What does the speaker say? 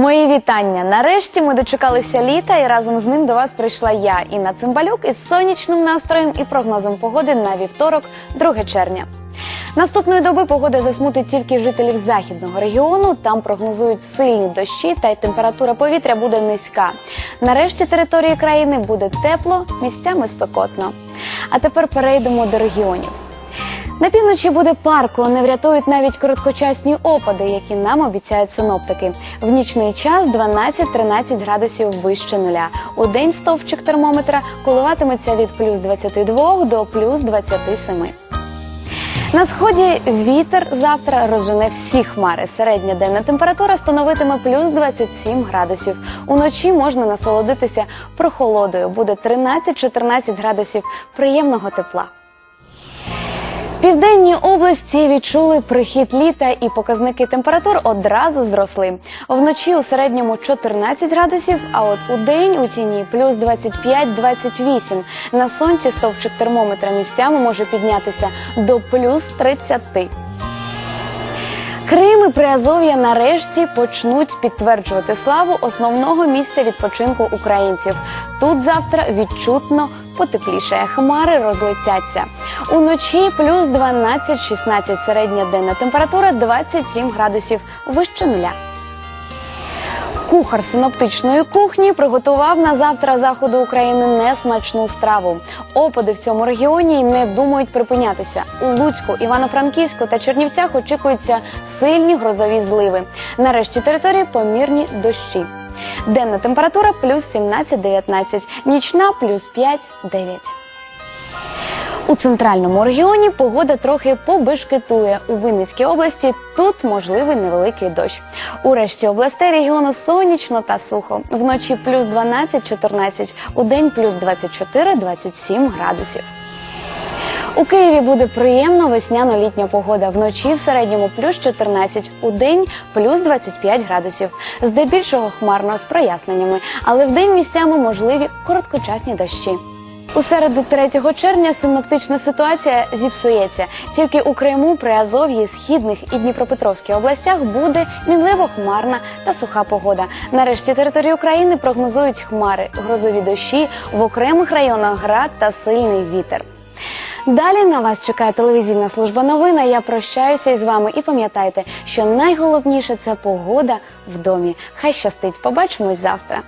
Мої вітання. Нарешті ми дочекалися літа, і разом з ним до вас прийшла я, Інна Цимбалюк, із сонячним настроєм і прогнозом погоди на вівторок, 2 червня. Наступної доби погода засмутить тільки жителів західного регіону. Там прогнозують сильні дощі, та й температура повітря буде низька. Нарешті території країни буде тепло, місцями спекотно. А тепер перейдемо до регіонів. На півночі буде парко, не врятують навіть короткочасні опади, які нам обіцяють синоптики. В нічний час 12-13 градусів вище нуля. У день стовпчик термометра коливатиметься від плюс 22 до плюс 27. На сході вітер завтра розжене всі хмари. Середня денна температура становитиме плюс 27 градусів. Уночі можна насолодитися прохолодою. Буде 13-14 градусів приємного тепла. Південні області відчули прихід літа, і показники температур одразу зросли. Вночі у середньому 14 градусів, а от у день у тіні плюс 25-28. На сонці стовпчик термометра місцями може піднятися до плюс 30. Крим і Приазов'я нарешті почнуть підтверджувати славу основного місця відпочинку українців. Тут завтра відчутно потеплішає. Хмари розлетяться. Уночі плюс 12-16, середня денна температура 27 градусів вище нуля. Кухар синоптичної кухні приготував на завтра заходу України несмачну страву. Опади в цьому регіоні не думають припинятися. У Луцьку, Івано-Франківську та Чернівцях очікуються сильні грозові зливи. Нарешті території помірні дощі. Денна температура плюс 17-19, нічна плюс 5-9. У центральному регіоні погода трохи побешкетує. У Вінницькій області тут можливий невеликий дощ. У решті областей регіону сонячно та сухо. Вночі плюс 12-14, у день плюс 24-27 градусів. У Києві буде приємно весняно-літня погода. Вночі в середньому плюс 14, у день плюс 25 градусів. Здебільшого хмарно з проясненнями, але в день місцями можливі короткочасні дощі. У середу 3 червня синоптична ситуація зіпсується. Тільки у Криму, Приазов'ї, Східних і Дніпропетровській областях буде мінливо хмарна та суха погода. Нарешті території України прогнозують хмари, грозові дощі, в окремих районах град та сильний вітер. Далі на вас чекає телевізійна служба новин. а Я прощаюся із вами і пам'ятайте, що найголовніше це погода в домі. Хай щастить. Побачимось завтра.